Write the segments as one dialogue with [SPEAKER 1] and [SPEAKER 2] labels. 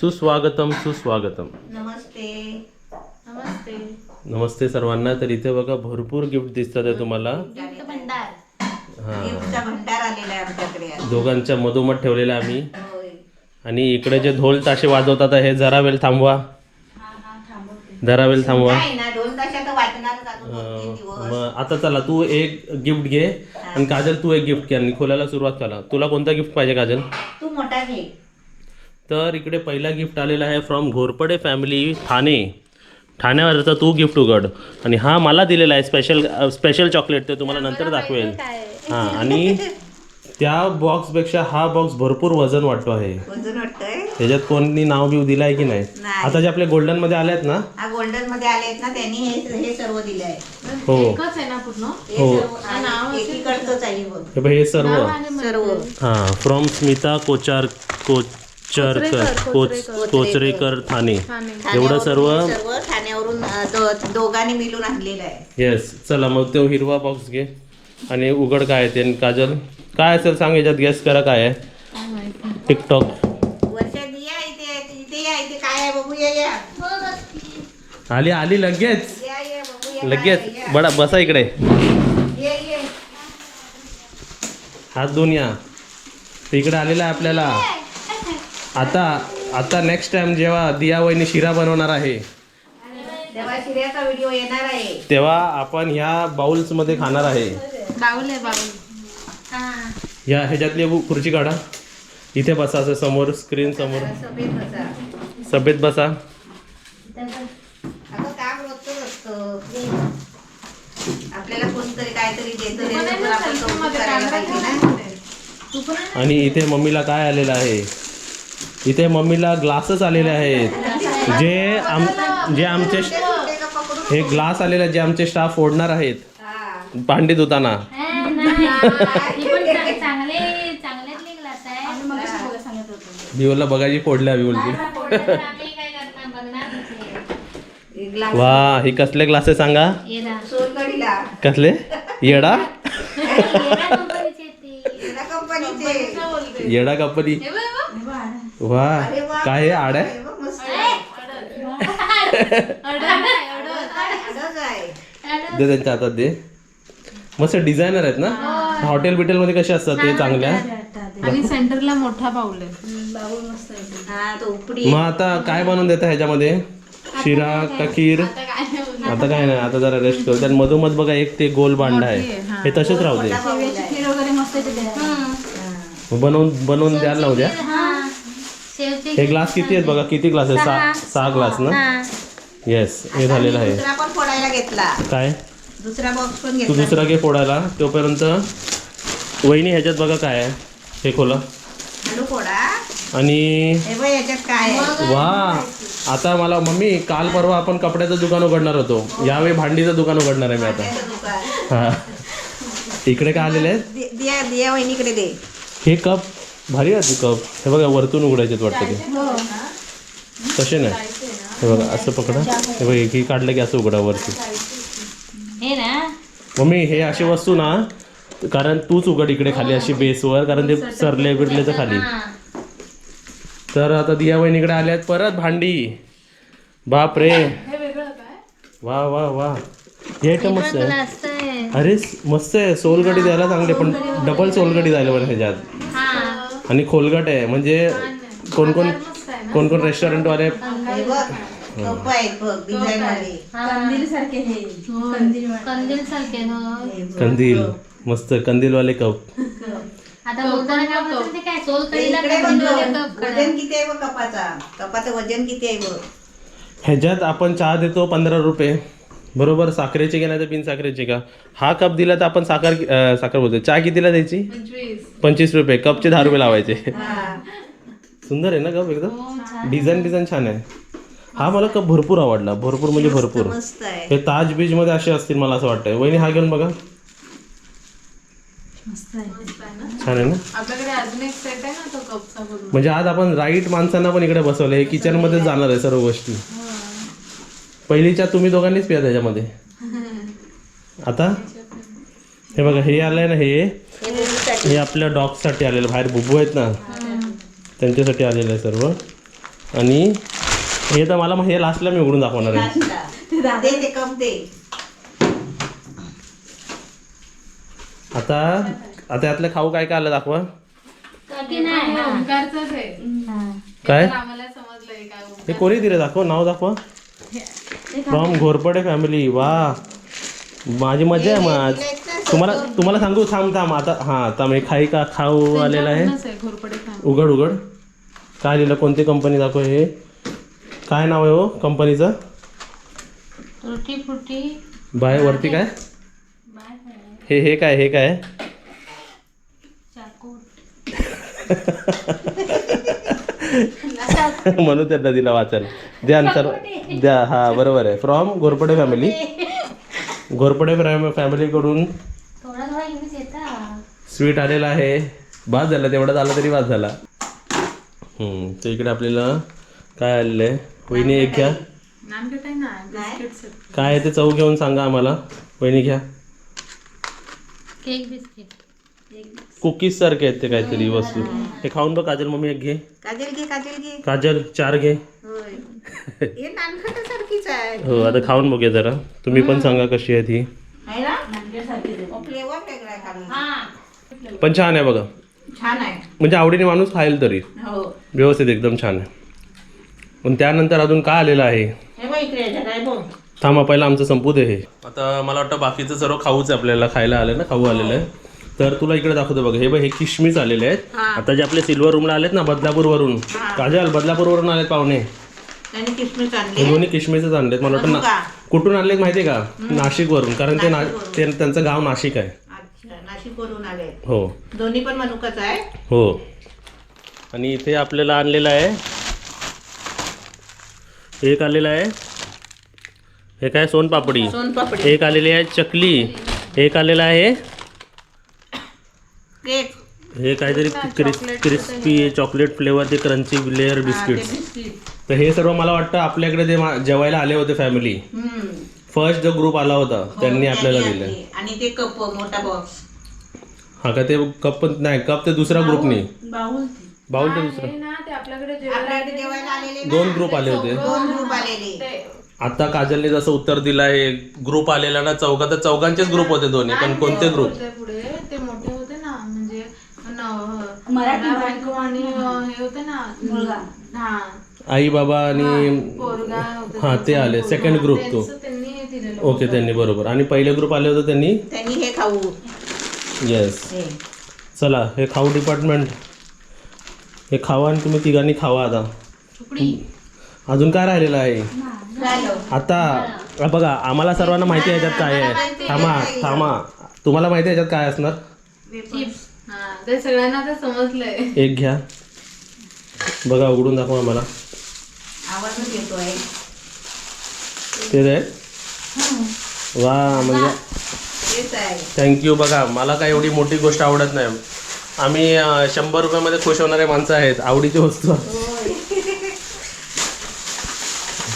[SPEAKER 1] सुस्वागतम सुस्वागतम.
[SPEAKER 2] नमस्ते.
[SPEAKER 3] नमस्ते.
[SPEAKER 1] नमस्ते सर्वांना. तर इथे बघा भरपूर गिफ्ट दिसतात आहे तुम्हाला.
[SPEAKER 3] गिफ्ट भंडार.
[SPEAKER 1] हा.
[SPEAKER 2] गिफ्टचा भंडार आलेला आहे आमच्याकडे आज.
[SPEAKER 1] दोघांच्या मधोमध ठेवलेला आम्ही.
[SPEAKER 2] होय.
[SPEAKER 1] आणि इकडे जे ढोल ताशे वाजवतात हे जरा वेळ थांबवा. जरा वेळ थांबवा.
[SPEAKER 2] नाही ना दोन तासात वाटणारच अजून दोन तीन
[SPEAKER 1] अं,
[SPEAKER 2] दिवस?
[SPEAKER 1] मग आता चला तू एक गिफ्ट घे. आणि काजल तू एक गिफ्ट घे आणि खोलायला सुरुवात करा. तुला कोणता गिफ्ट पाहिजे काजल?
[SPEAKER 2] तू मोठा घे.
[SPEAKER 1] तर इकडे पहिला गिफ्ट आलेला आहे फ्रॉम घोरपडे फॅमिली ठाणे. ठाण्यावरचा तू गिफ्ट उघड. आणि हा मला दिलेला आहे स्पेशल स्पेशल चॉकलेट ते तुम्हाला नंतर दाखवेल. हां आणि त्या बॉक्सपेक्षा हा बॉक्स भरपूर वजन वाटतो आहे.
[SPEAKER 2] वजन वाटतंय?
[SPEAKER 1] त्याच्यात कोणी नाव बिव दिलं आहे की नाही. आता जे आपले गोल्डनमध्ये आले आहेत ना?
[SPEAKER 2] हा गोल्डनमध्ये आले आहेत ना त्यांनी हे हे सर्व दिले आहे
[SPEAKER 1] हो.
[SPEAKER 3] एकच आहे ना पूर्ण?
[SPEAKER 2] हे
[SPEAKER 1] हो.
[SPEAKER 2] सर्व आणि एकीकडचंच आहे बघ.
[SPEAKER 1] हे हे सर्व.
[SPEAKER 2] सर्व.
[SPEAKER 1] हां फ्रॉम स्मिता कोचार कोचरकर कोच कोचरेकर. ठाणे एवढं सर्व
[SPEAKER 2] ठाण्यावरून- सर्व ठाण्यावरून अं, दो- दोघांनी मिळून आणलेलं आहे.
[SPEAKER 1] येस चला मग तो हिरवा बॉक्स घे. आणि उघड काय आहे ते आणि काजल. काय असेल सांग याच्यात गेस करा काय आहे. टिकटॉक
[SPEAKER 2] वर्षा दिया इथे इथे या इथे काय आहे बघूया या.
[SPEAKER 1] आली आली लगेच.
[SPEAKER 2] या या बघूया काय
[SPEAKER 1] लगेच.
[SPEAKER 2] आहे.
[SPEAKER 1] बडा बसा इकडे.
[SPEAKER 2] ये ये.
[SPEAKER 1] हात धुवून या. इकडे आलेला आहे आपल्याला. आता आता नेक्स्ट टाइम जेव्हा दिया वहिनी शिरा बनवणार आहे
[SPEAKER 2] तेव्हा शिर्याचा व्हिडिओ येणार आहे.
[SPEAKER 1] तेव्हा आपण ह्या बाउल्समध्ये खाणार आहे.
[SPEAKER 3] बाऊल आहे बाऊल.
[SPEAKER 1] ह्या ह्याच्यातली खुर्ची काढा. इथे बसा असं समोर स्क्रीन समोर.
[SPEAKER 2] सफेद बसा.
[SPEAKER 1] सभेत बसा.
[SPEAKER 2] अगं काम रोजच असतं आपल्याला कोणतरी काहीतरी देतं त्याच्यावर आपण कौतुक करायला पाहिजे ना.
[SPEAKER 3] तू पण आहे
[SPEAKER 1] आणि इथे मम्मीला काय आलेलं आहे? इथे मम्मीला ग्लासच आलेले आहेत. जे आम जे आमचे हे ग्लास आलेले जे आमचे स्टाफ फोडणार आहेत.
[SPEAKER 2] हा.
[SPEAKER 1] भांडी धुताना बिवलला बघायची फोडल्या बिवलची.
[SPEAKER 3] आम्ही काय करणार? बघणार नाही.
[SPEAKER 2] हे ग्लास
[SPEAKER 1] वा ही कसले ग्लासेस सांगा? कसले? येडा?
[SPEAKER 3] येडा कंपनीचे ते.
[SPEAKER 2] तेला कंपनीचे
[SPEAKER 1] येडा कंपनी वा काय हे आड आहे? दे त्यांच्या हातात दे. मस्त डिझायनर आहेत ना? हॉटेल बिटेल मध्ये कसे असतात ते चांगल्या?
[SPEAKER 3] आणि सेंटरला मोठा बाऊल आहे
[SPEAKER 2] हा तो उपडी.
[SPEAKER 1] मग आता काय बनवून देता ह्याच्यामध्ये? शिरा का खीर आता काय नाही आता जरा रेस्ट करू. त्यात मधोमध बघा एक ते गोल बांडा आहे. हे. तसेच राहू दे. बनवून बनवून द्यायला लावू द्या. हे ग्लास किती आहेत बघा? किती ग्लास आहेत? सहा. सहा ग्लास ना? येस हे झालेलं आहे.
[SPEAKER 2] दुसरा पण फोडायला घेतला.
[SPEAKER 1] काय?
[SPEAKER 2] दुसरा बॉक्स पण
[SPEAKER 1] तू
[SPEAKER 2] घेतला.
[SPEAKER 1] दुसरा घे फोडायला. तोपर्यंत वहिनी ह्याच्यात बघा काय आहे. हे खोला.
[SPEAKER 2] आलू फोडा.
[SPEAKER 1] आणि
[SPEAKER 2] हे बघ याच्यात काय आहे.
[SPEAKER 1] वा. आता मला मम्मी काल परवा आपण कपड्याचं दुकान उघडणार होतो. यावेळी भांडीचं दुकान उघडणार आहे मी आता.
[SPEAKER 2] त्याचं दुकान.
[SPEAKER 1] हा. इकडे काय आलेले आहेत?
[SPEAKER 2] दि- दिया दिया वहिनीकडे दे.
[SPEAKER 1] हे कप. भारी आहे कप हे बघा वरतून उघडायचे वाटतं ते. तसे नाही. हे बघा असं पकडा. हे बघा एक काढलं की असं उघडा वरती.
[SPEAKER 3] हे ना.
[SPEAKER 1] मम्मी हे अशी वस्तू ना कारण तूच उघड इकडे खाली अशी बेसवर कारण ते सरले बिरले तर खाली. तर आता दिया वहिनीकडे आल्या आहेत परत भांडी. बाप रे. वा वा वा. हे आयटम मस्त आहे. अरे मस्त आहे. सोलगडी द्यायला चांगले पण डबल सोलगडी द्यायला पण ह्याच्यात.
[SPEAKER 3] हा.
[SPEAKER 1] आणि खोलगट आहे. म्हणजे कोण कोण कोण कोण रेस्टॉरंटवाले
[SPEAKER 2] हे
[SPEAKER 3] कंदील सारखे हे. कंदील सारखे हो
[SPEAKER 1] कंदील. मस्त कंदीलवाले कप.
[SPEAKER 3] आता बोलताना काय बोलतात ते काय? सोल कढीला
[SPEAKER 2] इकडे पण
[SPEAKER 3] कंदील
[SPEAKER 2] बघ.
[SPEAKER 3] कप
[SPEAKER 2] वजन किती आहे बघ कपाचा. कपाचं वजन किती आहे बघ?
[SPEAKER 1] ह्याच्यात आपण चहा देतो पंधरा रुपये. बरोबर? साखरेचे का नाही तर बिन साखरेचे का? हा कप दिला तर आपण साखर अं, साखर बोलतो चहा कितीला द्यायची पंचवीस. रुपये. कपचे दहा रुपये लावायचे.
[SPEAKER 2] हा.
[SPEAKER 1] सुंदर आहे ना कप एकदम? डिझाईन डिझाईन छान आहे. हा मला कप भरपूर आवडला. भरपूर म्हणजे भरपूर.
[SPEAKER 2] मस्त आहे.
[SPEAKER 1] हे ताज बीच मध्ये असे असतील मला असं वाटतंय. वहिनी हा घेऊन बघा. छान आहे ना?
[SPEAKER 3] आपल्याकडे अजून एक सेट आहे ना तो कपचा पूर्ण
[SPEAKER 1] म्हणजे आज आपण राईट माणसांना पण इकडे बसवलं हे किचनमध्ये जाणार आहे सर्व गोष्टी. पहिलीच्या तुम्ही दोघांनीच पिया त्याच्यामध्ये. आता? हे बघा हे आलंय ना हे.
[SPEAKER 2] हे
[SPEAKER 1] आपल्या डॉगसाठी आलेलं बाहेर बुबू आहेत ना. त्यांच्यासाठी आलेलं आहे सर्व. आणि हे तर मला हे लास्टला मी उघडून दाखवणार आहे. आता आता यातलं खाऊ काय काय आलं दाखवा. काय. हे कोणी दिले? दाखव नाव दाखवा. फ्रॉम घोरपडे फॅमिली वा. माझी मजा आहे मग तुम्हाला तुम्हाला सांगू थांब थांब. आता हां आता मी खाई का खाऊ आलेला आहे. उघड उघड. काय लिहिलं कोणती कंपनी दाखव हे? काय नाव आहे हो कंपनीचं? बाय वरती काय? हे हे काय हे काय? म्हणून त्यांना दिला वाचायला द्या आन्सर द्या हा बरोबर आहे. फ्रॉम घोरपडे फॅमिली घोरपडे फॅमिलीकडून स्वीट आलेला आहे. बाद झाला तेवढा झाला तरी बाद झाला. हम्म, तर इकडे आपल्याला काय आलेलं आहे? वहिनी एक घ्या. काय आहे ते चव घेऊन सांगा आम्हाला. वहिनी घ्या.
[SPEAKER 3] Cake biscuit.
[SPEAKER 1] कुकीज सारखे आहेत ते काहीतरी वस्तू. हे खाऊन बघ काजल मम्मी एक घे.
[SPEAKER 2] काजल घे काजल घे.
[SPEAKER 1] काजल चार घे.
[SPEAKER 2] हे सारखीच आहे.
[SPEAKER 1] हो आता खाऊन बघूया जरा. तुम्ही पण सांगा कशी आहे ती.
[SPEAKER 3] हा.
[SPEAKER 1] पण छान आहे बघा.
[SPEAKER 2] छान आहे.
[SPEAKER 1] म्हणजे आवडीने माणूस खाईल तरी.
[SPEAKER 2] हो.
[SPEAKER 1] व्यवस्थित एकदम छान आहे. पण त्यानंतर अजून काय आलेलं आहे?
[SPEAKER 2] हे बघ बघ.
[SPEAKER 1] थांबा पहिला आमचं संपू दे हे. आता मला वाटतं बाकीचं सर्व खाऊच आहे आपल्याला. खायला आलं ना खाऊ आलेलं आहे. तर तुला इकडे दाखवतो बघ. हे बघ हे किशमिश आलेले आहेत. आता जे आपले सिल्वर रूमला आलेत ना बदलापूरवरून. काजल बदलापूरवरून आलेत पाहुणे. हे दोन्ही किशमिशच आणलेत. मला वाटतं ना कुठून आणलेत माहितीये का? नाशिकवरून. कारण ते ना ते त्यांचं गाव नाशिक आहे.
[SPEAKER 2] नाशिक वरून आले.
[SPEAKER 1] हो.
[SPEAKER 2] दोन्ही पण मनुकाच आहे?
[SPEAKER 1] हो. आणि इथे आपल्याला आणलेलं आहे. एक आलेलं आहे. हे काय? सोनपापडी.
[SPEAKER 2] सोनपापडी.
[SPEAKER 1] एक आलेली आहे चकली. एक आलेला आहे
[SPEAKER 2] केक.
[SPEAKER 1] हे काहीतरी क्रिस क्रिस्पी चॉकलेट फ्लेवर ते क्रंची लेअर
[SPEAKER 2] बिस्किट
[SPEAKER 1] तर हे सर्व मला वाटतं आपल्याकडे ते मा- जेवायला आले होते फॅमिली
[SPEAKER 2] हम्म.
[SPEAKER 1] फर्स्ट जो ग्रुप आला होता
[SPEAKER 2] हो,
[SPEAKER 1] त्यांनी आपल्याला दिले.
[SPEAKER 2] आणि ते कप मोठा बॉक्स
[SPEAKER 1] हा का ते कप नाही कप ते दुसऱ्या ग्रुपनी
[SPEAKER 2] बाहुल
[SPEAKER 1] बाउल ते. दुसरा.
[SPEAKER 4] हे ना ते आपल्याकडे जेवायला
[SPEAKER 2] आपल्याकडे जेवायला आलेले ना,
[SPEAKER 1] दोन ग्रुप आले होते.
[SPEAKER 2] दोन ग्रुप आलेले.
[SPEAKER 4] ते.
[SPEAKER 1] आता काजलने जसं उत्तर दिलं आहे ग्रुप आलेला ना चौघा तर चौघांचेच ग्रुप होते दोन्ही पण कोणते ग्रुप
[SPEAKER 4] होते पुढे ते मोठे होते ना म्हणजे मराठी बायको आणि हे होते ना हा.
[SPEAKER 1] आई बाबा आणि
[SPEAKER 4] पोरगा होते
[SPEAKER 1] हा ते आले. सेकंड ग्रुप तो
[SPEAKER 4] त्यांचं त्यांनी दिलेलं
[SPEAKER 1] ओके त्यांनी बरोबर. आणि पहिले ग्रुप आले होते त्यांनी?
[SPEAKER 2] त्यांनी हे खाऊ.
[SPEAKER 1] येस
[SPEAKER 2] हे.
[SPEAKER 1] चला हे खाऊ डिपार्टमेंट हे खावा आणि तुम्ही तिघांनी खावा आता. अजून काय राहिलेलं आहे?
[SPEAKER 2] झालं
[SPEAKER 1] आता हा बघा आम्हाला सर्वांना माहिती आहे याच्यात काय आहे. थांबा थांबा. तुम्हाला माहिती आहे याच्यात काय असणार?
[SPEAKER 3] चिप्स
[SPEAKER 4] ते सगळ्यांना आता समजलंय.
[SPEAKER 1] एक घ्या. बघा उघडून दाखवा आम्हाला.
[SPEAKER 2] आवाजच येतोय.
[SPEAKER 1] ते रे. वा म्हणजे
[SPEAKER 2] आहे.
[SPEAKER 1] थँक्यू बघा. मला काय एवढी मोठी गोष्ट आवडत नाही. आम्ही अं, शंभर रुपयामध्ये खुश होणारे माणसं आहेत आवडीची वस्तू.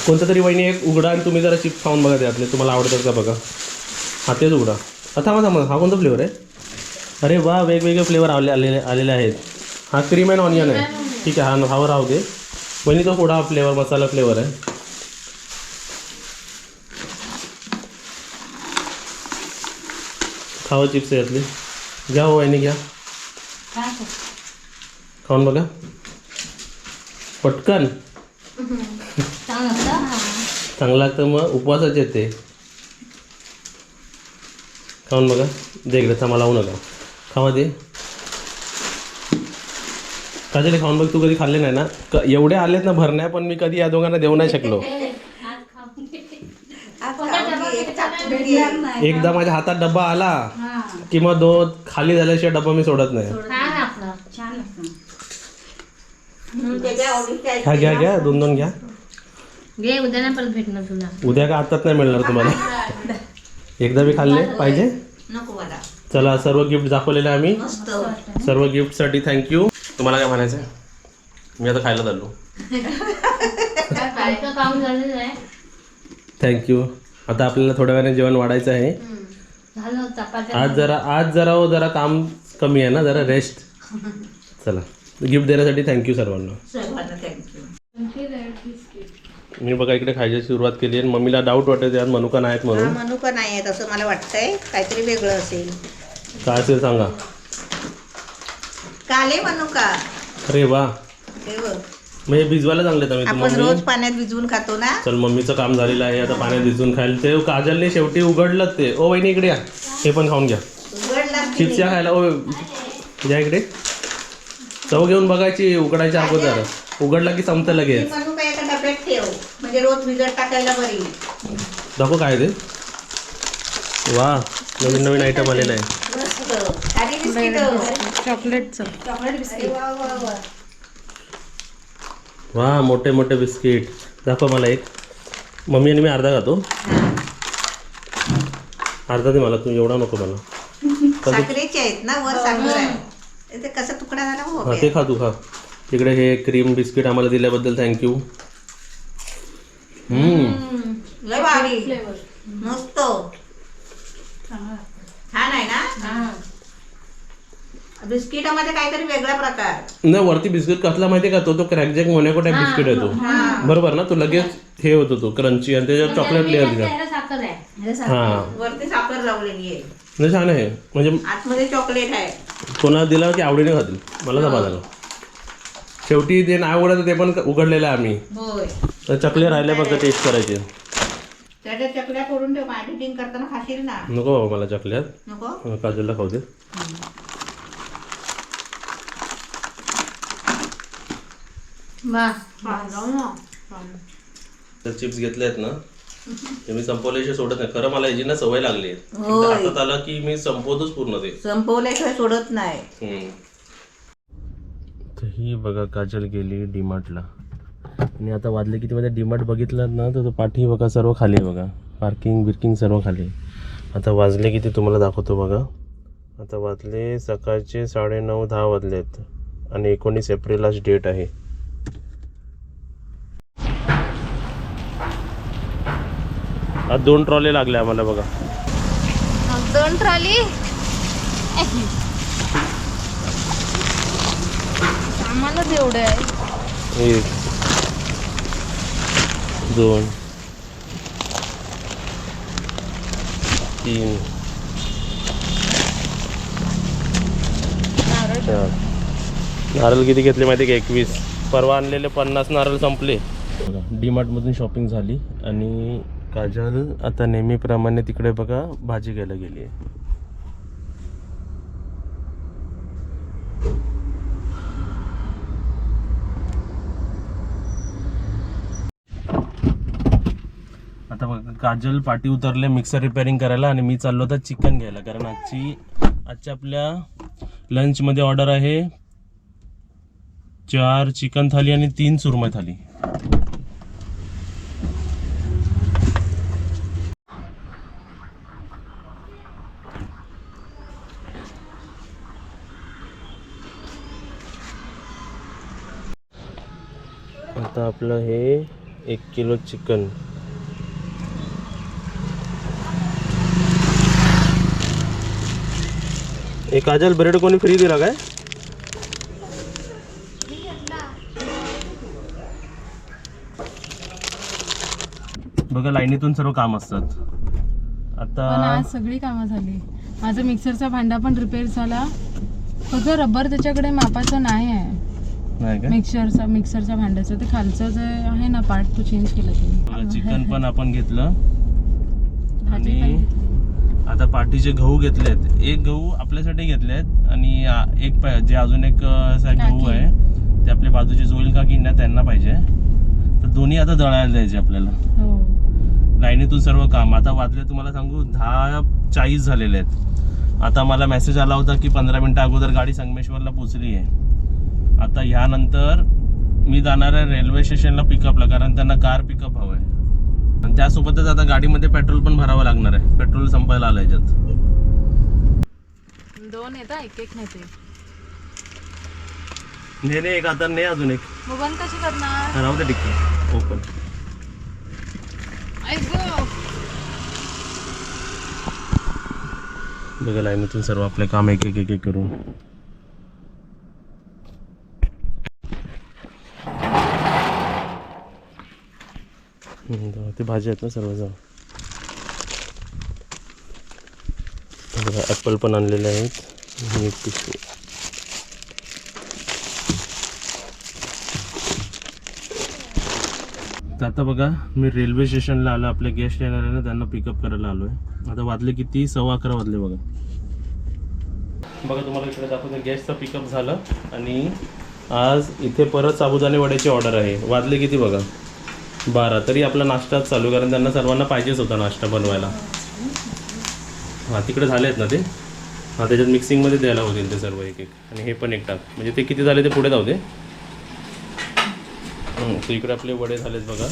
[SPEAKER 1] कोणतं तरी वहिनी एक उघडा आणि तुम्ही जरा चिप्स खाऊन बघा त्यातले. तुम्हाला आवडतात का बघा. हा तेच उघडा. हा, थांबा थांबा. हा कोणता फ्लेवर आहे? अरे वा वेगवेगळे फ्लेवर आले आलेले आलेले आहेत. हा क्रीम अँड ऑनियन आहे. ठीक आहे हा हा राहू दे वहिनी तो थोडा फ्लेवर मसाला फ्लेवर आहे. खावा चिप्स आहे आपली घ्या हो वहिनी घ्या. खाऊन बघा. पटकन.
[SPEAKER 3] चांगलं
[SPEAKER 1] लागतं मग उपवासाचे येते ते. खाऊन बघा. दे इकडे थांबा लावू नका. खावा दे. काजले खाऊन बघ तू कधी खाल्ले नाही ना. क एवढे आलेत ना भरण्या पण मी कधी या दोघांना देऊ नाही शकलो. एकदा माझ्या हातात डब्बा आला की मग दो खाली झाल्याशिवाय डब्बा मी सोडत नाही. ह्या घ्या घ्या दोन दोन घ्या.
[SPEAKER 3] उद्या परत भेटणार तुला.
[SPEAKER 1] उद्या का आताच नाही मिळणार तुम्हाला? एकदा मी खाल्ले पाहिजे? चला सर्व गिफ्ट दाखवलेले आम्ही. सर्व गिफ्टसाठी थँक्यू तुम्हाला काय म्हणायचं आहे? मी आता खायला चाललो. थँक्यू आता आपल्याला थोड्या वेळाने जेवण वाढायचं आहे. आज जरा आज जरा हो जरा काम कमी आहे ना जरा रेस्ट चला. गिफ्ट देण्यासाठी थँक्यू सर्वांना.
[SPEAKER 2] सर्वांना थँक्यू
[SPEAKER 1] मी बघा इकडे खायची सुरुवात केली आणि मम्मीला डाऊट वाटत मनुका नाहीत
[SPEAKER 2] हा
[SPEAKER 1] म्हणून
[SPEAKER 2] मनुका नाही आहे तसं मला वाटतंय. काहीतरी वेगळं असेल.
[SPEAKER 1] काय असेल सांगा.
[SPEAKER 2] काले मनुका.
[SPEAKER 1] अरे वा.
[SPEAKER 2] हे बघ.
[SPEAKER 1] हे भिजवायला चांगले तर
[SPEAKER 2] आपण
[SPEAKER 1] मम्मी
[SPEAKER 2] रोज पाण्यात भिजवून खातो ना?
[SPEAKER 1] चल मम्मीचं काम झालेलं आहे. आता पाण्यात भिजून खायला ते काजलने शेवटी उघडलं ते. ओ वहिनी इकडे या. हे पण खाऊन घ्या.
[SPEAKER 2] की
[SPEAKER 1] चिप्स या खायला. ओ या इकडे. चव घेऊन बघायची उघडायच्या अगोदर. उघडला की संपतं लगेच.
[SPEAKER 2] मनुका एका डब्यात ठेव. म्हणजे रोज भिजत टाकायला बरी.
[SPEAKER 1] दाखव काय ते. वा नवीन नवीन आयटम आलेला आहे.
[SPEAKER 4] चॉकलेटचं.
[SPEAKER 2] Chocolate biscuit.
[SPEAKER 1] वा मोठे मोठे बिस्किट. दाखव मला एक. मम्मी आणि मी अर्धा खातो. अर्धा दे मला तू एवढा नको मला.
[SPEAKER 2] साखरेचे आहेत ना वर साखर आहे. ते कसा तुकडा झाला हो
[SPEAKER 1] हा ते खा तू खा. तिकडे हे क्रीम बिस्किट आम्हाला दिल्याबद्दल थँक्यू हम्म.
[SPEAKER 2] लय भारी. मस्त. छान आहे ना? बिस्किटामध्ये काहीतरी वेगळा प्रकार.
[SPEAKER 1] नाही वरती बिस्किट कसला माहिती का? तो तो क्रॅकजॅक मोनॅको टाईप बिस्किट आहे तो. बरोबर ना? तो लगेच हे होतो तो क्रंची आणि त्याच्यात चॉकलेट लेअर दिला.
[SPEAKER 3] त्याला साखर आहे.
[SPEAKER 1] हा.
[SPEAKER 2] वरती साखर लावलेली आहे.
[SPEAKER 1] नाही छान आहे. म्हणजे
[SPEAKER 2] आतमध्ये चॉकलेट आहे.
[SPEAKER 1] कोणाला दिला की आवडीने खातील? मला समाधान शेवटी ते नाही आवडत ते पण उघडलेलं आहे आम्ही.
[SPEAKER 2] होय.
[SPEAKER 1] तर चकले राहिले फक्त टेस्ट करायचे.
[SPEAKER 2] त्याच्या चकल्या करून ठेव एडिटिंग करताना खाशील ना.
[SPEAKER 1] नको बाबा मला चकल्यात.
[SPEAKER 2] नको?
[SPEAKER 1] काजूला खाऊ दे. तर चिप्स घेतले आहेत ना ते मी संपवल्याशिवाय सोडत नाही. खरं मला याची ना सवय लागली आहे. एकदा
[SPEAKER 2] होय.
[SPEAKER 1] हातात आलं की मी संपवतोच पूर्ण ते.
[SPEAKER 2] संपवल्याशिवाय सोडत नाही.
[SPEAKER 1] तर ही बघा काजल गेली डीमार्टला. आणि आता वाजले किती मध्ये डीमार्ट बघितलं ना तर तो पाठी बघा सर्व खाली आहे बघा. पार्किंग बिर्किंग सर्व खाली आहे. आता वाजले किती तुम्हाला दाखवतो बघा. आता वाजले सकाळचे साडेनऊ दहा वाजलेत. आणि एकोणीस एप्रिल आज डेट आहे. आज दोन ट्रॉले लागले आम्हाला बघा.
[SPEAKER 3] दोन ट्रॉली? आम्हाला तेवढं आहे.
[SPEAKER 1] एक दोन तीन चार. नारळ किती घेतले माहिती का? एकवीस. परवा आणलेले पन्नास नारळ संपले. डी मधून शॉपिंग झाली आणि काजल आता नेहमीप्रमाणे तिकडे बघा भाजी घ्यायला गेली आहे. आता बघा काजल पाठी उतरले मिक्सर रिपेअरिंग करायला आणि मी चाललो होता चिकन घ्यायला कारण आजची आजच्या आपल्या लंचमध्ये ऑर्डर आहे. चार चिकन थाली आणि तीन सुरमई थाली. आता आपलं हे एक किलो चिकन. एक आजल ब्रेड कोणी फ्री दिला काय? बघा लाईनीतून सर्व काम असतात.
[SPEAKER 4] पण
[SPEAKER 1] आता
[SPEAKER 4] आज सगळी कामं झाली. माझा मिक्सरचा भांडा पण रिपेअर झाला. फक्त रबर त्याच्याकडे मापाचं नाही आहे. मिक्सरचा मिक्सरच्या भांड्याचं ते खालचं जे आहे ना पार्ट तो चेंज केला
[SPEAKER 1] चिकन पण आपण घेतलं. आणि. आता पाठीचे गहू घेतलेत. एक गहू आपल्यासाठी घेतलेत आणि एक जे अजून एक गहू. आहे ते आपले बाजूचे जोईल काकी ना त्यांना पाहिजे. तर दोन्ही आता दळायला द्यायचे आपल्याला.
[SPEAKER 4] हो.
[SPEAKER 1] लाईनीतून सर्व काम. आता वाजले तुम्हाला सांगू दहा चाळीस झालेले आहेत. आता मला मेसेज आला होता की पंधरा मिनटं अगोदर गाडी संगमेश्वरला पोचली आहे आता ह्यानंतर मी जाणार आहे रेल्वे स्टेशनला पिकअपला कारण त्यांना कार पिकअप हवं आहे आणि त्यासोबतच आता गाडीमध्ये पेट्रोल पण भरावं लागणार आहे. पेट्रोल संपायला आलं याच्यात.
[SPEAKER 4] दोन येतात एक एक नेते
[SPEAKER 1] ने ने एक आता ने अजून एक.
[SPEAKER 4] बंद कशी करणार?
[SPEAKER 1] राहू दे टिक्की ओपन. बघा लाईनीतून सर्व आपले काम एक एक एक एक करून. ते भाजी आहेत ना सर्व जाऊ बघा ॲपल पण आणलेले आहेत. आणि एक पिशवी तर आता बघा मी रेल्वे स्टेशनला आलो आपल्या गेस्ट येणार आहे ना त्यांना पिकअप करायला आलो आहे आता वाजले किती? सव्वा अकरा वाजले बघा. बघा तुम्हाला इकडे दाखवतो गॅसचं पिकअप झालं. आणि आज इथे परत साबुदाणे वड्याची ऑर्डर आहे. वाजले किती बघा? बारा. तरी आपला नाश्ताच चालू कारण त्यांना सर्वांना पाहिजेच होता नाश्ता बनवायला. हां तिकडे झाले आहेत ना ते? हां त्याच्यात मिक्सिंगमध्ये द्यायला होतील ते सर्व एक एक. आणि हे पण एक टाक. म्हणजे ते किती झाले ते पुढे जाऊ दे. तर इकडे आपले वडे झालेत बघा.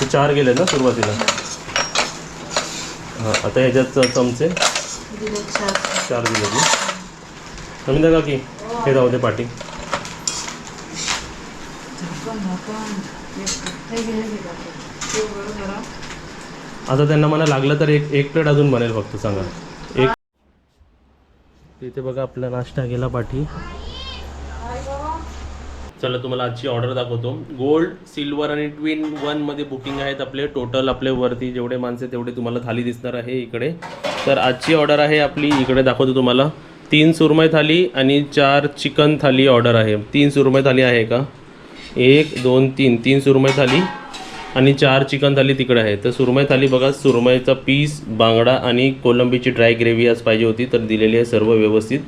[SPEAKER 1] ते चार गेले ना सुरुवातीला? हां आता ह्याच्यात चमचे. चार. दिले समजा का की? हे जाऊ दे पाठी आता त्यांना मला लागलं तर एक एक प्लेट अजून बनेल फक्त सांगा. एक तिथे बघा आपला नाश्ता गेला पाठी चला तुम्हाला आजची ऑर्डर दाखवतो. गोल्ड सिल्वर आणि ट्विन वनमध्ये बुकिंग आहेत आपले. टोटल आपले वरती जेवढे माणसे तेवढे तुम्हाला थाली दिसणार आहे इकडे. तर आजची ऑर्डर आहे आपली इकडे दाखवतो तुम्हाला. तीन सुरमय थाली आणि चार चिकन थाली ऑर्डर आहे. तीन सुरमय थाली आहे का? एक दोन तीन. तीन सुरमय थाली आणि चार चिकन थाली तिकडे आहे. तर सुरमई थाली बघा सुरमईचा पीस बांगडा आणि कोलंबीची ड्राय ग्रेव्ही आज पाहिजे होती तर दिलेली आहे सर्व व्यवस्थित.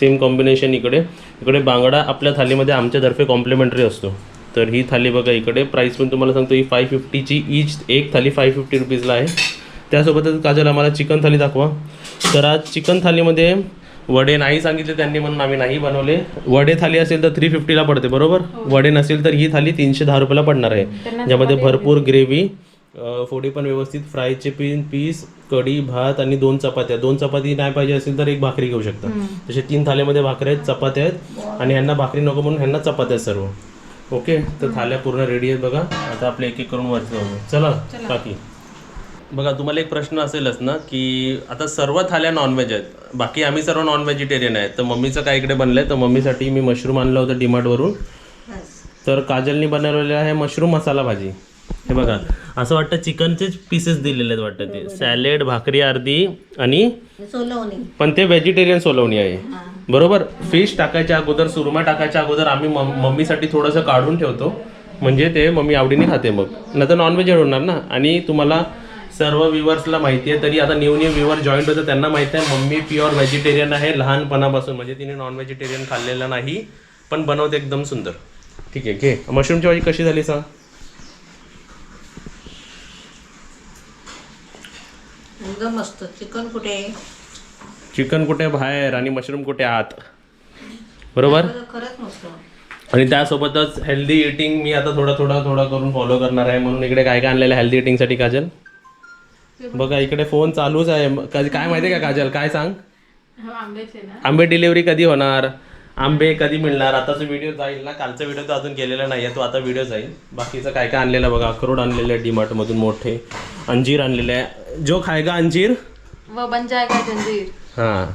[SPEAKER 1] सेम कॉम्बिनेशन इकडे. इकडे बांगडा आपल्या थालीमध्ये आमच्यातर्फे कॉम्प्लिमेंटरी असतो. तर ही थाली बघा इकडे. प्राईस पण तुम्हाला सांगतो ही फाय फिफ्टीची ईच एक थाली फाय फिफ्टी रुपीजला आहे. त्यासोबतच काजल आम्हाला चिकन थाली दाखवा. तर आज चिकन थालीमध्ये वडे नाही सांगितले त्यांनी म्हणून आम्ही नाही बनवले. वडे थाली असेल तर थ्री फिफ्टीला पडते बरोबर? वडे नसेल तर ही थाली तीनशे दहा रुपयाला पडणार आहे. ज्यामध्ये भरपूर ग्रेव्ही फोडी पण व्यवस्थित फ्रायचे पीन पीस कढी भात आणि दोन चपात्या. दोन चपाती नाही पाहिजे असेल तर एक भाकरी घेऊ शकता. तसे तीन थालीमध्ये भाकऱ्या आहेत चपात्या आहेत आणि ह्यांना भाकरी नको म्हणून ह्यांना चपात्या आहेत सर्व. ओके? तर थाल्या पूर्ण रेडी आहेत बघा. आता आपले एक एक करून वरती जाऊ चला बाकी बघा तुम्हाला एक प्रश्न असेलच ना की आता सर्व थाल्या नॉनव्हेज आहेत. बाकी आम्ही सर्व नॉन व्हेजिटेरियन आहेत. तर मम्मीचं काय इकडे बनलं आहे तर मम्मीसाठी मी मशरूम आणलं होतं डिमार्टवरून तर काजलनी बनवलेलं आहे मशरूम मसाला भाजी. हे बघा असं वाटतं चिकनचेच पीसेस दिलेले आहेत वाटतं ते. सॅलेड भाकरी अर्धी आणि
[SPEAKER 2] सोलवणी.
[SPEAKER 1] पण ते व्हेजिटेरियन सोलवणी आहे. बरोबर? फिश टाकायच्या अगोदर सुरमा टाकायच्या अगोदर आम्ही मम- मम्मीसाठी थोडंसं काढून ठेवतो. म्हणजे ते मम्मी आवडीने खाते मग. नाही तर नॉनव्हेज होणार ना. आणि तुम्हाला सर्व व्ह्युअर्सला माहिती आहे. तरी आता न्यू न्यू व्ह्युअर जॉईन होतं. त्यांना माहिती आहे मम्मी प्युअर व्हेजिटेरियन आहे लहानपणापासून. म्हणजे तिने नॉन व्हेजिटेरियन खाल्लेलं नाही पण बनवते एकदम सुंदर. ठीक आहे घे. मशरूमची भाजी कशी झाली सांग?
[SPEAKER 2] एकदम मस्त. चिकन कुठे?
[SPEAKER 1] चिकन कुठे? बाहेर. आणि मशरूम कुठे? आत. बरोबर?
[SPEAKER 2] खरंच मस्त.
[SPEAKER 1] आणि त्यासोबतच हेल्दी इटिंग मी आता थोडा थोडा थोडा करून फॉलो करणार आहे. म्हणून इकडे काय काय आणलेलं हेल्दी इटिंगसाठी काजल? बघा इकडे फोन चालूच आहे. काय माहिती आहे का काजल? काय सांग?
[SPEAKER 4] ना.
[SPEAKER 1] आंबे डिलिव्हरी कधी होणार? आंबे कधी मिळणार? आताचा व्हिडिओ जाईल ना? कालचा व्हिडिओ तर अजून केलेला नाही आहे तो आता व्हिडिओ जाईल. बाकीचं काय काय आणलेलं बघा. अक्रोड आणलेले आहे डीमार्टमधून मोठे. अंजीर आणलेले आहे. जो खायगा अंजीर?
[SPEAKER 4] व बन जायगा जंजीर
[SPEAKER 1] हां.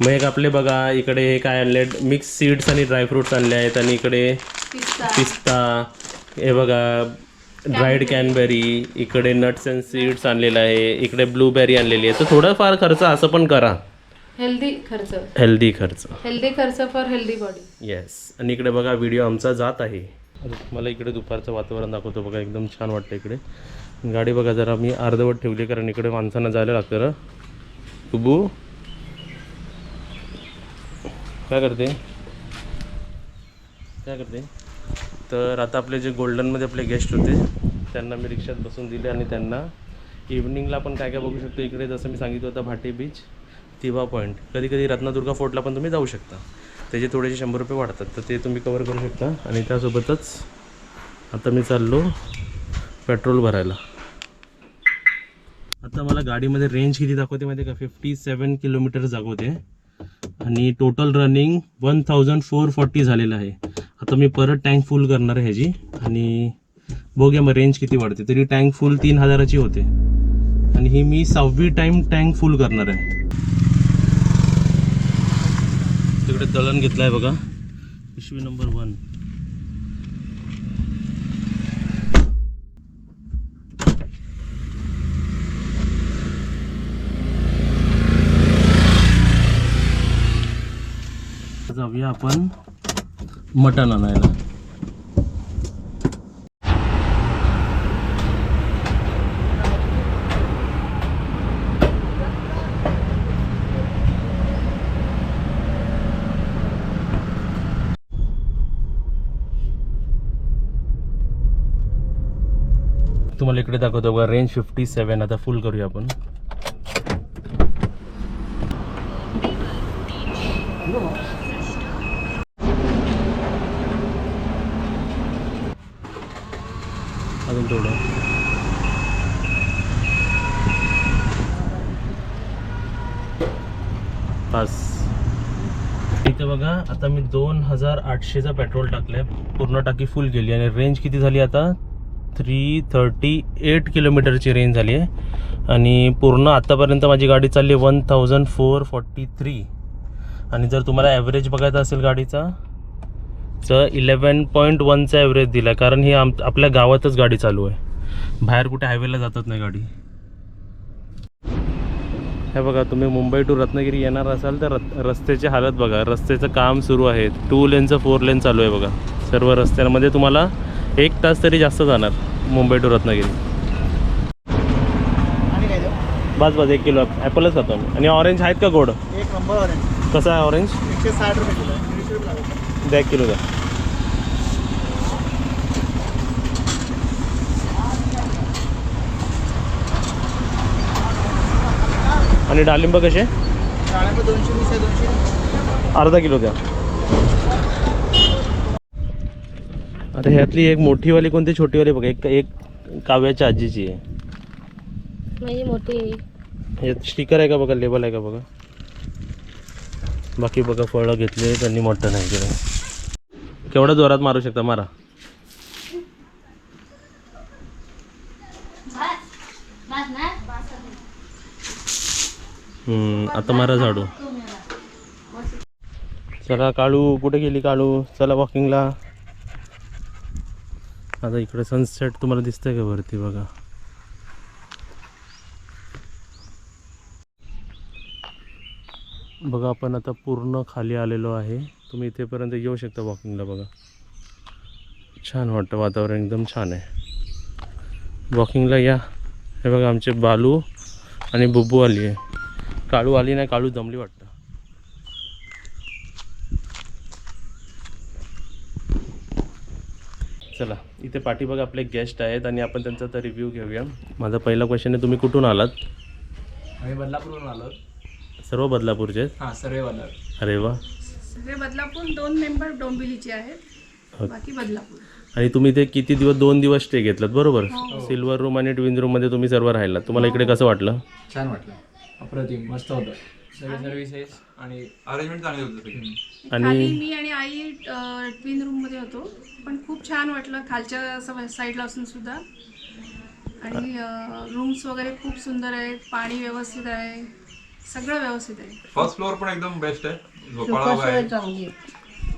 [SPEAKER 1] मग एक आपले बघा इकडे हे काय आणले? मिक्स सीड्स आणि ड्रायफ्रुट्स आणले आहेत. आणि इकडे
[SPEAKER 4] पिस्ता.
[SPEAKER 1] हे बघा ड्राईड कॅनबेरी इकडे नट्स अँड सीड्स आणलेलं आहे इकडे ब्लूबेरी आणलेली आहे. तर थोडाफार खर्च असं पण करा.
[SPEAKER 4] हेल्दी खर्च.
[SPEAKER 1] हेल्दी खर्च.
[SPEAKER 4] हेल्दी खर्च फॉर हेल्दी बॉडी
[SPEAKER 1] येस आणि इकडे बघा व्हिडिओ आमचा जात आहे. मला इकडे दुपारचं वातावरण दाखवतो बघा एकदम छान वाटतं इकडे. गाडी बघा जरा मी अर्धवट ठेवली कारण इकडे माणसांना जायला लागतं ना तुबू काय करते? काय करते? तर आता आपले जे गोल्डनमध्ये आपले गेस्ट होते त्यांना मी रिक्षात बसून दिले आणि त्यांना इव्हनिंगला पण काय काय बघू शकतो. इकडे जसं मी सांगितलं होतं भाटी बीच तिवा पॉईंट कधी कधी रत्नादुर्गा फोर्टला पण तुम्ही जाऊ शकता. त्याचे थोडेसे शंभर रुपये वाढतात तर ते तुम्ही कवर करू शकता. आणि त्यासोबतच आता मी चाललो पेट्रोल भरायला. आता मला गाडीमध्ये रेंज किती दाखवते माहिती आहे का? फिफ्टी सेवन किलोमीटर दाखवते आणि total running one thousand four forty झालेलं आहे. आता मी परत टँक फुल करणार आहे ह्याची. आणि बघूया मग रेंज किती वाढते. तरी टँक फुल तीन हजाराची होते. आणि ही मी सहावी टाईम टँक फुल करणार आहे. तिकडे दळण घेतलं आहे बघा. पिशवी नंबर वन जाऊया आपण. मटण आणायला तुम्हाला इकडे दाखवतो बघा रेंज फिफ्टी सेवन आता फुल करूया आपण No थोडं पास इथं बघा आता मी दोन हजार आठशेचं पेट्रोल टाकलंय. पूर्ण टाकी फुल केली आणि रेंज किती झाली आता? थ्री थर्टी एट किलोमीटरची रेंज झाली आहे. आणि पूर्ण आत्तापर्यंत माझी गाडी चालली आहे one thousand four forty three आणि जर तुम्हाला ॲव्हरेज बघायचा असेल गाडीचा तर इलेवन पॉईंट वनचा ॲव्हरेज दिला कारण ही आम आपल्या गावातच गाडी चालू आहे. बाहेर कुठे हायवेला जातच नाही गाडी. हे बघा तुम्ही मुंबई टू रत्नागिरी येणार असाल तर रत रस्त्याची हालत बघा. रस्त्याचं काम सुरू आहे टू लेनचं फोर लेन चालू आहे बघा. सर्व रस्त्यांमध्ये तुम्हाला एक तास तरी जास्त जाणार मुंबई टू रत्नागिरी. बस बस एक किलो. ॲपलच खातो आम्ही. आणि ऑरेंज आहेत का गोड?
[SPEAKER 5] एक नंबर ऑरेंज
[SPEAKER 1] कसं आहे ऑरेंज
[SPEAKER 5] एकशे साठ रुपये किलो
[SPEAKER 1] द्या किलो द्या आणि डाळिंब कसे? अर्धा किलो द्या. आता ह्यातली एक मोठीवाली कोणती? छोटीवाली बघा एक एक काव्याच्या आजीची आहे.
[SPEAKER 3] मोठी
[SPEAKER 1] स्टिकर आहे का बघा लेबल आहे का बघा? बाकी बघा फळं घेतले त्यांनी मोठं नाही केलं. केवढ्या जोरात मारू शकता? मारा. आता मारा झाडू. चला काळू कुठे गेली काळू? चला वॉकिंगला आता इकडे सनसेट तुम्हाला दिसतंय का वरती बघा? बघा आपण आता पूर्ण खाली आलेलो आहे. तुम्ही इथेपर्यंत येऊ शकता वॉकिंगला बघा. छान वाटतं वातावरण एकदम छान आहे. वॉकिंगला या. हे बघा आमचे बालू आणि बुब्बू आली आहे. काळू आली नाही काळू जमली वाटतं. चला इथे पाठीमागे आपले गेस्ट आहेत आणि आपण त्यांचा आता रिव्ह्यू घेऊया. माझा पहिला क्वेश्चन आहे तुम्ही कुठून आलात?
[SPEAKER 6] आम्ही बदलापूरहून आलो
[SPEAKER 1] सर्व बदलापूरचे आहेत?
[SPEAKER 6] हां
[SPEAKER 1] अरे वा.
[SPEAKER 7] सगळे बदलापूर दोन मेंबर डोंबिवलीचे आहेत बाकी बदलापूर.
[SPEAKER 1] आणि तुम्ही ते किती दिवस दोन दिवस स्टे घेतलात बरोबर? सिल्वर रूम आणि ट्विन रूममध्ये तुम्ही सर्व राहिलात. तुम्हाला इकडे कसं वाटलं?
[SPEAKER 6] छान वाटलं. अप्रतिम मस्त होतं. सगळे सर्व्हिसेस आणि
[SPEAKER 8] अरेंजमेंट चांगली होती सगळी
[SPEAKER 7] खाली मी आणि आई ट्विन रूममध्ये होतो. पण खूप छान वाटलं खालच्या साईडला असून सुद्धा. आणि रूम्स वगैरे खूप सुंदर आहेत. पाणी व्यवस्थित आहे. सगळं व्यवस्थित आहे.
[SPEAKER 8] फर्स्ट फ्लोअर पण एकदम बेस्ट आहे. झोपाळावर आहे.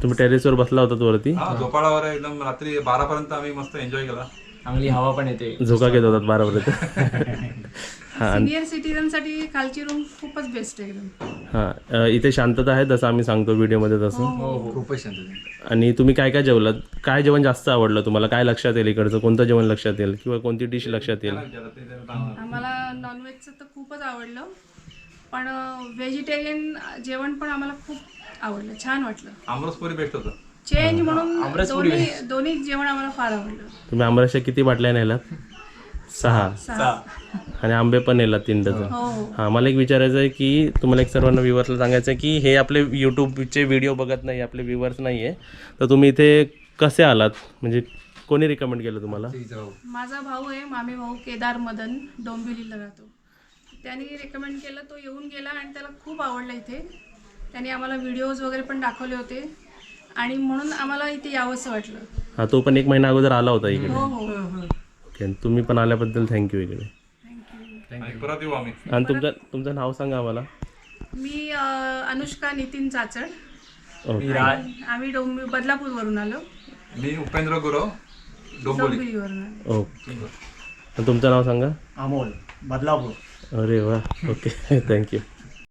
[SPEAKER 1] तुम्ही टेरेसवर बसला होतात वरती?
[SPEAKER 8] हा झोपाळावर आहे. एकदम रात्री बारा पर्यंत आम्ही मस्त एन्जॉय केला.
[SPEAKER 6] चांगली हवा पण येते.
[SPEAKER 1] झोका घेत होतात बारापर्यंत. हां
[SPEAKER 7] सिनियर सिटीजनसाठी खालची रूम खूपच बेस्ट आहे एकदम.
[SPEAKER 1] हां इथे शांतता आहे जसं आम्ही सांगतो व्हिडिओमध्ये तसं.
[SPEAKER 6] हो हो खूपच शांत
[SPEAKER 1] आणि तुम्ही काय काय जेवलात? काय जेवण जास्त आवडलं तुम्हाला? काय लक्षात येईल इकडचं? कोणतं जेवण लक्षात येईल? किंवा कोणती डिश लक्षात येईल?
[SPEAKER 7] आम्हाला नॉनव्हेजचं तर खूपच आवडलं. पण व्हेजिटेरियन जेवण पण आम्हाला खूप आवडलं. छान वाटलं.
[SPEAKER 8] आमरसपुरी बेस्ट होतं.
[SPEAKER 7] चेंज म्हणून दोन्ही दोन्ही जेवण आम्हाला फार आवडलं.
[SPEAKER 1] तुम्ही आंबरशा किती बाटल्या नेलात सहा.
[SPEAKER 7] सहा.
[SPEAKER 1] आणि आंबे पण नेलात तीन डझन
[SPEAKER 7] हो. हो
[SPEAKER 1] हां मला एक विचारायचं आहे की तुम्हाला एक सर्वांना व्ह्युअर्सला सांगायचं आहे की हे आपले यूट्यूबचे व्हिडिओ बघत नाही आपले व्ह्युअर्स नाही आहे तर तुम्ही इथे कसे आलात? म्हणजे कोणी रिकमेंड केलं तुम्हाला?
[SPEAKER 7] माझा भाऊ आहे मामे भाऊ केदार मदन डोंबिवलीला राहतो. त्यांनी रेकमेंड केलं तो येऊन गेला आणि त्याला खूप आवडलं इथे. त्यांनी आम्हाला व्हिडिओज वगैरे पण दाखवले होते. आणि म्हणून आम्हाला इथे यावंसं वाटलं.
[SPEAKER 1] हां तो पण एक महिना अगोदर आला होता इकडे.
[SPEAKER 7] हो हो.
[SPEAKER 1] ओके तुम्ही पण आल्याबद्दल थँक्यू इकडे.
[SPEAKER 8] आणि परत येऊ आम्ही.
[SPEAKER 1] आणि तुमचं तुमचं नाव सांगा आम्हाला.
[SPEAKER 7] मी अनुष्का नितीन चाचड.
[SPEAKER 1] ओके. राज.
[SPEAKER 7] आम्ही डोंबिव बदलापूरवरून आलो.
[SPEAKER 8] मी उपेंद्र गुरव
[SPEAKER 7] डोंबिवरून
[SPEAKER 1] ओके. तुमचं नाव सांगा.
[SPEAKER 5] अमोल बदलापूर.
[SPEAKER 1] अरे वा ओके. थँक्यू